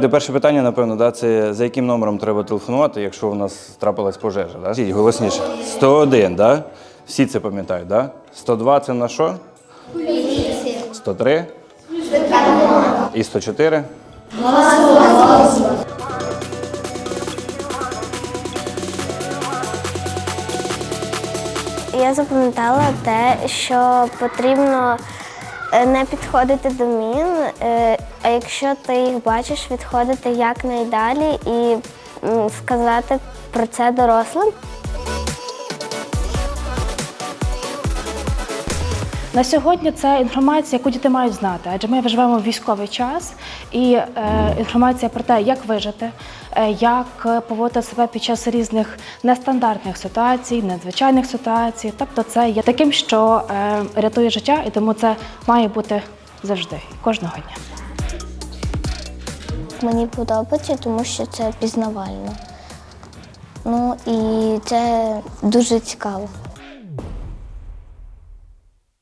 Перше питання, напевно, да, це за яким номером треба телефонувати, якщо у нас трапилась пожежа. Да? Голосніше. 101, да? Всі це пам'ятають, да? 102 це на що? 103? І 104? Я запам'ятала те, що потрібно е, не підходити до мін, е, якщо ти їх бачиш, відходити якнайдалі і сказати про це дорослим. На сьогодні це інформація, яку діти мають знати, адже ми живемо в військовий час, і е, інформація про те, як вижити, е, як е, поводити себе під час різних нестандартних ситуацій, надзвичайних ситуацій. Тобто, це є таким, що е, рятує життя, і тому це має бути завжди, кожного дня. Мені подобається, тому що це пізнавально. Ну і це дуже цікаво.